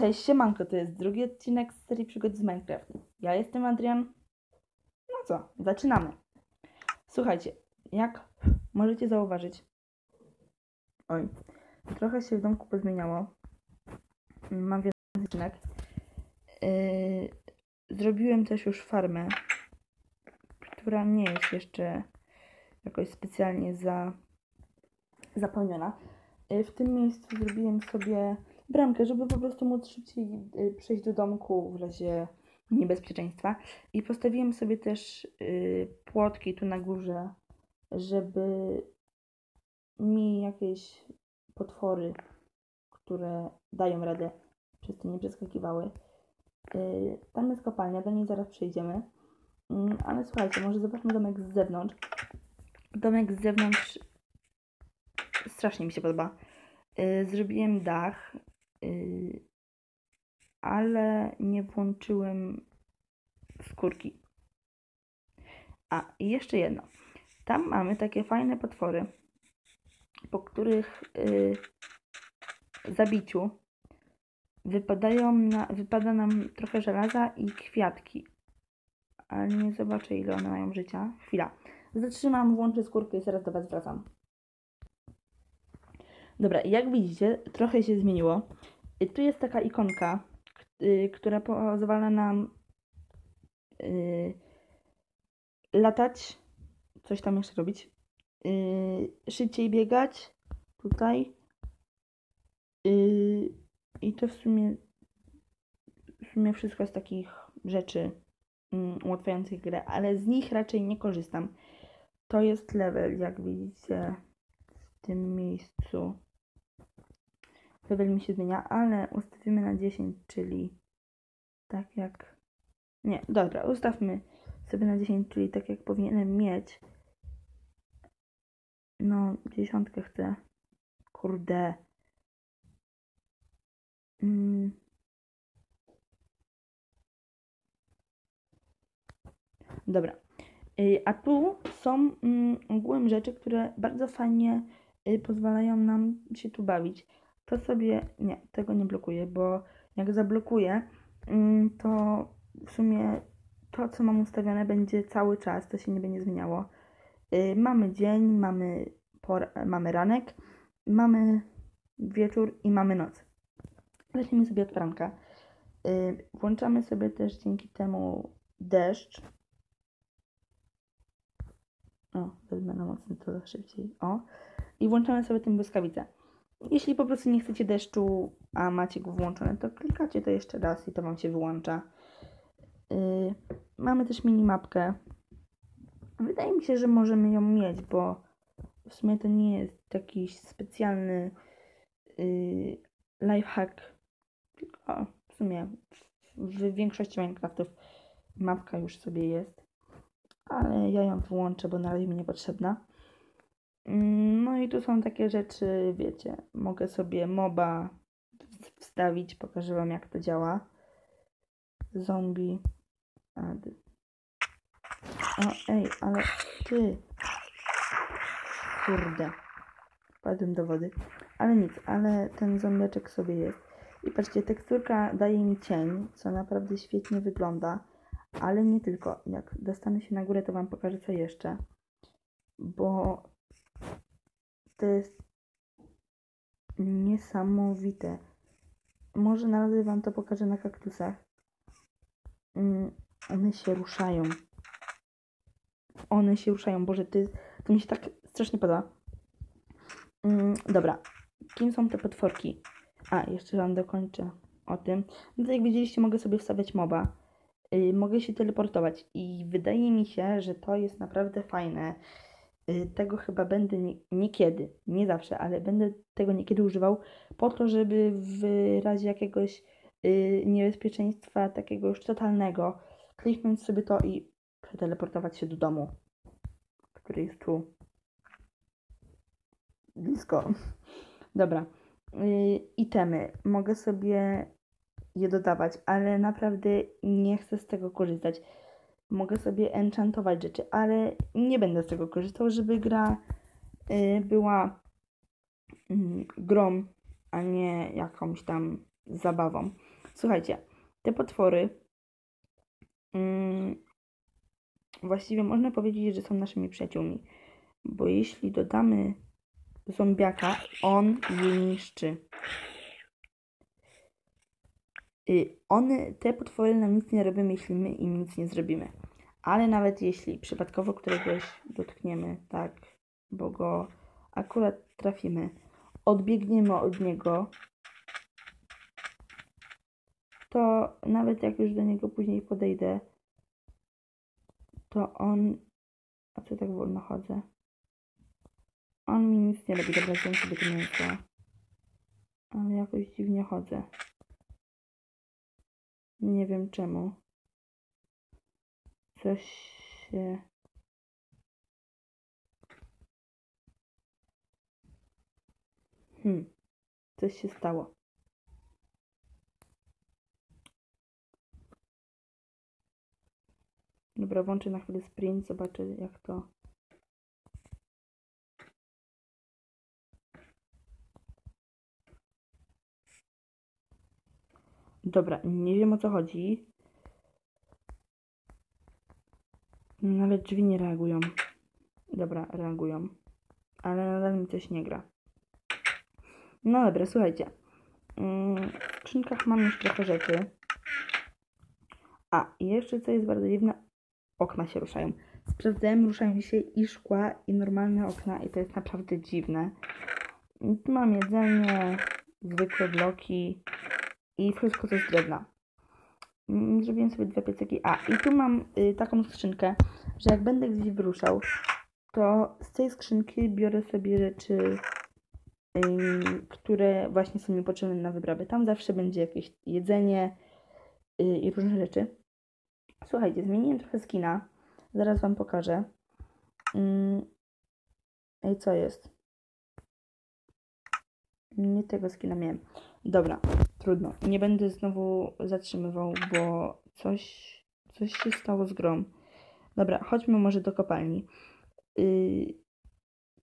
Cześć, siemanko, to jest drugi odcinek z serii przygód z Minecraft. Ja jestem Adrian. No co, zaczynamy. Słuchajcie, jak możecie zauważyć, oj, trochę się w domku pozmieniało. Mam więcej odcinek. Yy, zrobiłem też już farmę, która nie jest jeszcze jakoś specjalnie za, zapełniona. Yy, w tym miejscu zrobiłem sobie bramkę, żeby po prostu móc szybciej y, przejść do domku w razie niebezpieczeństwa. I postawiłem sobie też y, płotki tu na górze, żeby mi jakieś potwory, które dają radę, przez to nie przeskakiwały. Y, tam jest kopalnia, do niej zaraz przejdziemy. Mm, Ale słuchajcie, może zobaczmy domek z zewnątrz. Domek z zewnątrz strasznie mi się podoba. Zrobiłem dach, ale nie włączyłem skórki. A, i jeszcze jedno. Tam mamy takie fajne potwory, po których y, zabiciu wypadają na, wypada nam trochę żelaza i kwiatki. Ale nie zobaczę, ile one mają życia. Chwila. Zatrzymam, włączę skórkę i zaraz do Was wracam. Dobra, jak widzicie, trochę się zmieniło. Tu jest taka ikonka, y, która pozwala nam y, latać, coś tam jeszcze robić, y, szybciej biegać, tutaj. I to w sumie, w sumie wszystko z takich rzeczy mm, ułatwiających grę, ale z nich raczej nie korzystam. To jest level, jak widzicie w tym miejscu. Level mi się zmienia, ale ustawimy na 10, czyli tak jak... Nie, dobra, ustawmy sobie na 10, czyli tak jak powinienem mieć. No, dziesiątkę chcę. Kurde. Mm. Dobra. Y, A tu są mm, ogółem rzeczy, które bardzo fajnie y, pozwalają nam się tu bawić. To sobie, nie, tego nie blokuję, bo jak zablokuję, mm, to w sumie to, co mam ustawione, będzie cały czas, to się nie będzie zmieniało. Y, Mamy dzień, mamy, por- mamy ranek, mamy wieczór i mamy noc. Zacznijmy sobie od ranka. Y, Włączamy sobie też dzięki temu deszcz. O, wezmę na mocno to szybciej. O. I włączamy sobie tym błyskawicę. Jeśli po prostu nie chcecie deszczu, a macie go włączony, to klikacie to jeszcze raz i to Wam się wyłącza. Yy, mamy też minimapkę. Wydaje mi się, że możemy ją mieć, bo w sumie to nie jest jakiś specjalny yy, lifehack, tylko w sumie w, w większości Minecraftów mapka już sobie jest, ale ja ją wyłączę, bo na razie mi niepotrzebna. Mm, No i tu są takie rzeczy, wiecie, mogę sobie moba wstawić, pokażę wam jak to działa. Zombie. Add. O, ej, ale ty. Kurde. Wpadłem do wody. Ale nic, ale ten zombiaczek sobie jest. I patrzcie, teksturka daje mi cień, co naprawdę świetnie wygląda. Ale nie tylko. Jak dostanę się na górę, to wam pokażę co jeszcze. Bo to jest niesamowite. Może nawet wam to pokażę na kaktusach. Mm, One się ruszają. One się ruszają. Boże, ty, to mi się tak strasznie podoba. Mm, dobra. Kim są te potworki? A, jeszcze wam dokończę o tym. No to jak widzieliście, mogę sobie wstawiać moba. Yy, mogę się teleportować i wydaje mi się, że to jest naprawdę fajne. Yy, tego chyba będę nie, niekiedy, nie zawsze, ale będę tego niekiedy używał po to, żeby w razie jakiegoś yy, niebezpieczeństwa takiego już totalnego kliknąć sobie to i przeteleportować się do domu, który jest tu blisko. Dobra. Yy, itemy. Mogę sobie je dodawać, ale naprawdę nie chcę z tego korzystać. Mogę sobie enchantować rzeczy, ale nie będę z tego korzystał, żeby gra y, była mm, grą, a nie jakąś tam zabawą. Słuchajcie, te potwory mm, właściwie można powiedzieć, że są naszymi przyjaciółmi, bo jeśli dodamy zombiaka, on je niszczy. Y, one, te potwory nam nic nie robią, jeśli my im nic nie zrobimy. Ale nawet jeśli przypadkowo któregoś dotkniemy, tak, bo go akurat trafimy, odbiegniemy od niego, to nawet jak już do niego później podejdę, to on. A co tak wolno chodzę? On mi nic nie robi, dobra, sobie to mięso. Ale jakoś dziwnie chodzę. Nie wiem czemu. Coś się... Hmm. Coś się stało. Dobra, włączę na chwilę sprint, zobaczę jak to... Dobra, nie wiem o co chodzi. Nawet drzwi nie reagują. Dobra, reagują. Ale nadal mi coś nie gra. No dobra, słuchajcie. Mm, w skrzynkach mam już trochę rzeczy. A, jeszcze co jest bardzo dziwne, okna się ruszają. Sprawdzałem, ruszają się i szkła, i normalne okna, i to jest naprawdę dziwne. Tu mam jedzenie, zwykłe bloki i wszystko co z drewna. Mm, zrobiłem sobie dwa piecyki. A, i tu mam y, taką skrzynkę, że jak będę gdzieś wyruszał, to z tej skrzynki biorę sobie rzeczy, y, które właśnie są mi potrzebne na wyprawy. Tam zawsze będzie jakieś jedzenie y, i różne rzeczy. Słuchajcie, zmieniłem trochę skina. Zaraz Wam pokażę. Mm. I co jest? Nie tego skina miałem. Dobra, trudno. Nie będę znowu zatrzymywał, bo coś, coś się stało z grą. Dobra, chodźmy może do kopalni. Yy,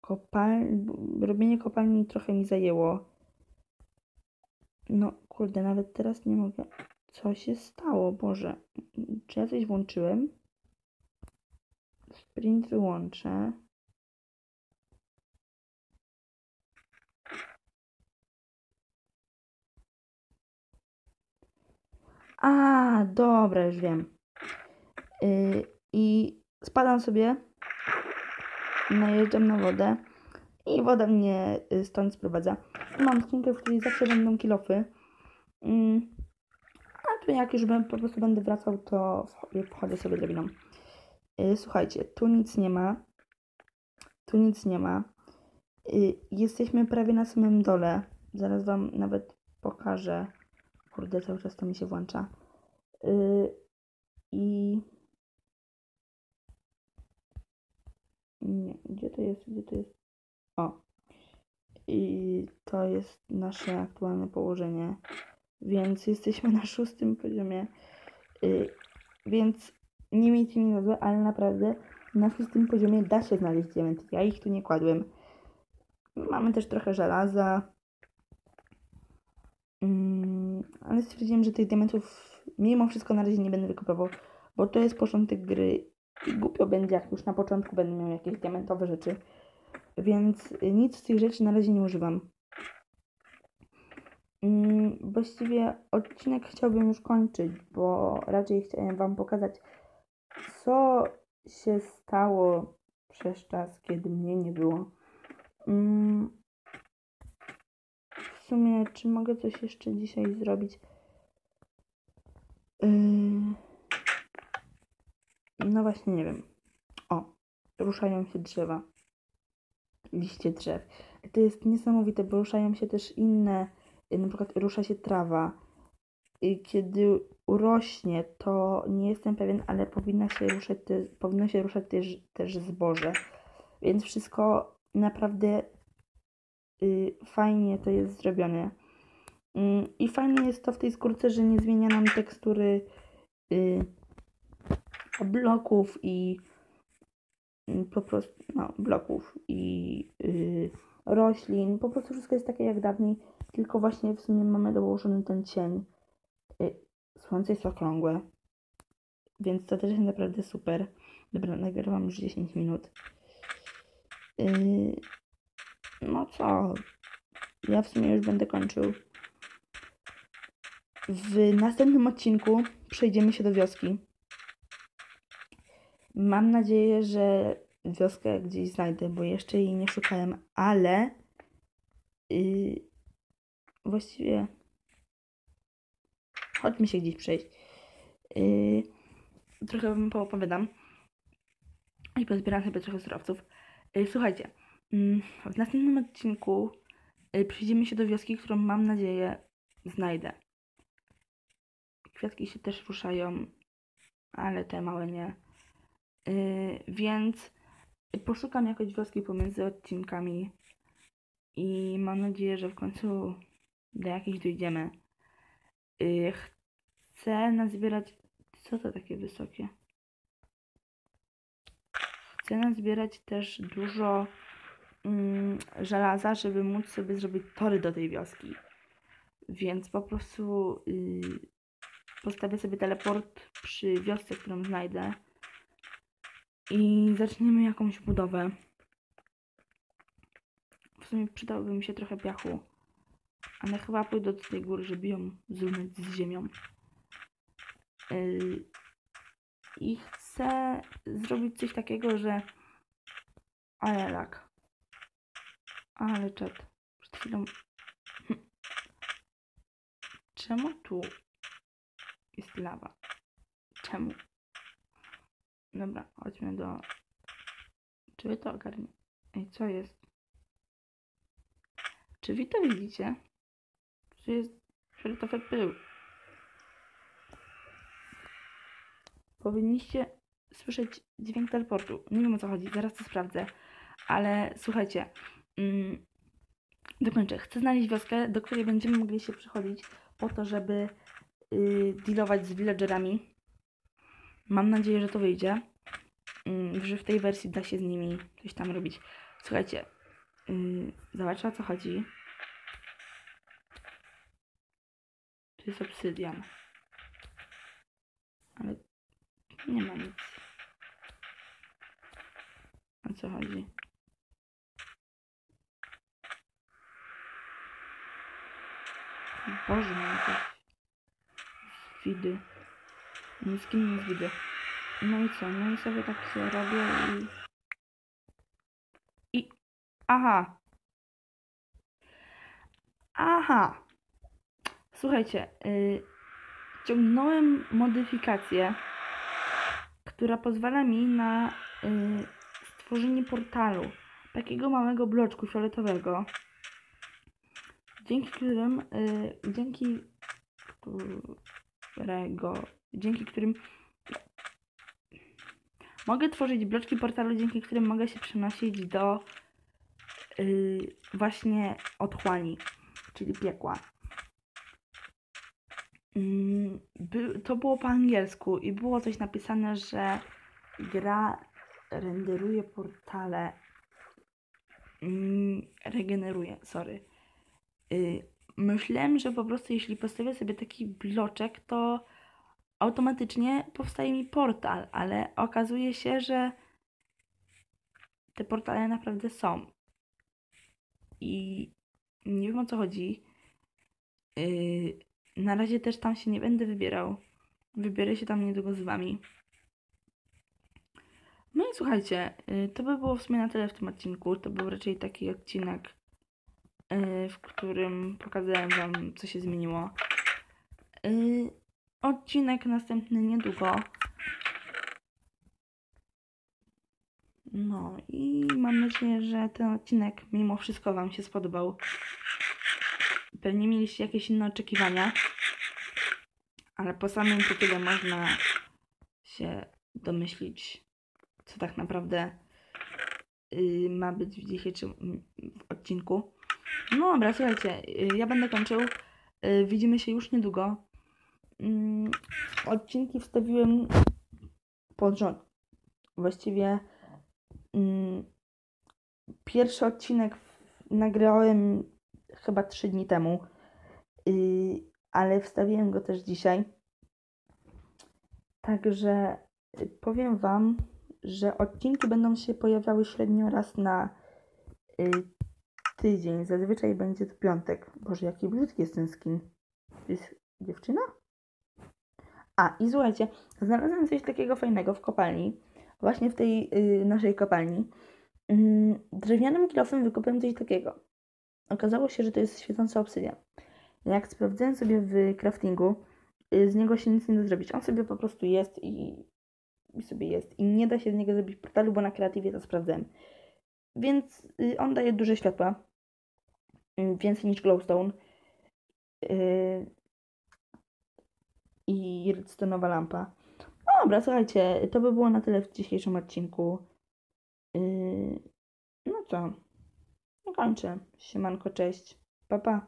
kopal... Robienie kopalni trochę mi zajęło. No, kurde, nawet teraz nie mogę. Co się stało? Boże, czy ja coś włączyłem? Sprint wyłączę. A, dobra, już wiem. Yy, I spadam sobie, najeżdżam na wodę i woda mnie y, stąd sprowadza. Mam skrzynkę, w której zawsze będą kilofy. Yy, a tu jak już po prostu będę wracał, to wchodzę sobie drabiną. Yy, słuchajcie, tu nic nie ma. Tu nic nie ma. Yy, jesteśmy prawie na samym dole. Zaraz Wam nawet pokażę. Kurde, cały czas to mi się włącza. Yy, I... Nie, gdzie to jest? Gdzie to jest? O. I to jest nasze aktualne położenie. Więc jesteśmy na szóstym poziomie. Yy, więc nie miejcie mi na złe, ale naprawdę na szóstym poziomie da się znaleźć diamenty. Ja ich tu nie kładłem. Mamy też trochę żelaza. Mm, ale stwierdziłem, że tych diamentów mimo wszystko na razie nie będę wykupywał, bo to jest początek gry i głupio będzie, jak już na początku będę miał jakieś diamentowe rzeczy. Więc nic z tych rzeczy na razie nie używam. Mm, właściwie odcinek chciałbym już kończyć, bo raczej chciałem Wam pokazać, co się stało przez czas, kiedy mnie nie było. Mm, sumie, czy mogę coś jeszcze dzisiaj zrobić? Yy... No właśnie, nie wiem. O, ruszają się drzewa. Liście drzew. To jest niesamowite, bo ruszają się też inne, na przykład rusza się trawa. I kiedy urośnie, to nie jestem pewien, ale powinna się ruszać te, powinno się ruszać też, też zboże. Więc wszystko naprawdę y, fajnie to jest zrobione. Y, I fajnie jest to w tej skórce, że nie zmienia nam tekstury y, bloków i y, po prostu no, bloków i y, roślin. Po prostu wszystko jest takie jak dawniej, tylko właśnie w sumie mamy dołożony ten cień. Y, Słońce jest okrągłe, więc to też jest naprawdę super. Dobra, nagrywam już 10 minut. No co? Ja w sumie już będę kończył. W następnym odcinku przejdziemy się do wioski. Mam nadzieję, że wioskę gdzieś znajdę, bo jeszcze jej nie szukałem, ale yy, właściwie chodźmy się gdzieś przejść. Yy, trochę wam poopowiadam i pozbieram sobie trochę surowców. Yy, słuchajcie, w następnym odcinku yy, przyjdziemy się do wioski, którą mam nadzieję znajdę. Kwiatki się też ruszają, ale te małe nie. Yy, więc poszukam jakoś wioski pomiędzy odcinkami i mam nadzieję, że w końcu do jakiejś dojdziemy. Yy, chcę nazbierać. Co to takie wysokie? Chcę nazbierać też dużo mm, żelaza, żeby móc sobie zrobić tory do tej wioski. Więc po prostu yy, postawię sobie teleport przy wiosce, którą znajdę i zaczniemy jakąś budowę. W sumie przydałoby mi się trochę piachu, ale chyba pójdę do tej góry, żeby ją zrównać z ziemią. Yy, I chcę zrobić coś takiego, że... Ale lak. Ale czat. Przed chwilą... Czemu tu jest lawa? Czemu? Dobra, chodźmy do... Czy wy to ogarnie? Ej, co jest? Czy wy to widzicie? Tu jest fioletowy pył. Powinniście słyszeć dźwięk teleportu. Nie wiem o co chodzi, zaraz to sprawdzę. Ale słuchajcie, mm, dokończę. Chcę znaleźć wioskę, do której będziemy mogli się przychodzić po to, żeby yy, dealować z villagerami. Mam nadzieję, że to wyjdzie. Yy, że w tej wersji da się z nimi coś tam robić. Słuchajcie, yy, zobaczę o co chodzi. To jest obsydian. Ale nie ma nic. O co chodzi? Boże, mam jakieś zwidy. Niskie nie zwidy. No i co? No i sobie tak się robię i... I... Aha. Aha. Słuchajcie, yy, ciągnąłem modyfikację, która pozwala mi na yy, stworzenie portalu. Takiego małego bloczku fioletowego. Dzięki którym, yy, dzięki którego, dzięki którym mogę tworzyć bloczki portalu, dzięki którym mogę się przenosić do yy, właśnie otchłani, czyli piekła. Mm, by, to było po angielsku i było coś napisane, że gra renderuje portale. Mm, regeneruje, sorry. Y, myślałem, że po prostu jeśli postawię sobie taki bloczek, to automatycznie powstaje mi portal, ale okazuje się, że te portale naprawdę są. I nie wiem o co chodzi. Yy, na razie też tam się nie będę wybierał. Wybiorę się tam niedługo z wami. No i słuchajcie, yy, to by było w sumie na tyle w tym odcinku. To był raczej taki odcinek, w którym pokazałem wam, co się zmieniło. Yy, odcinek następny niedługo. No i mam nadzieję, że ten odcinek mimo wszystko Wam się spodobał. Pewnie mieliście jakieś inne oczekiwania, ale po samym tytule można się domyślić, co tak naprawdę yy, ma być w dzisiejszym odcinku. No dobra, słuchajcie, yy, ja będę kończył. Yy, widzimy się już niedługo. Mm, odcinki wstawiłem pod rząd. Właściwie mm, pierwszy odcinek nagrałem chyba 3 dni temu, yy, ale wstawiłem go też dzisiaj. Także y, powiem Wam, że odcinki będą się pojawiały średnio raz na y, tydzień. Zazwyczaj będzie to piątek. Boże, jaki brzydki jest ten skin. To jest dziewczyna? A, i słuchajcie, znalazłem coś takiego fajnego w kopalni. Właśnie w tej y, naszej kopalni. Ym, drewnianym kilofem wykopałem coś takiego. Okazało się, że to jest świecący obsydian. Jak sprawdzałem sobie w craftingu, y, z niego się nic nie da zrobić. On sobie po prostu jest i, i sobie jest. I nie da się z niego zrobić portalu, bo na kreatywie to sprawdzałem. Więc y, on daje duże światła. Y, więcej niż glowstone. Y, I redstone'owa lampa. No dobra, słuchajcie, to by było na tyle w dzisiejszym odcinku. Yy, no co? Kończę. Siemanko, cześć. Pa, pa.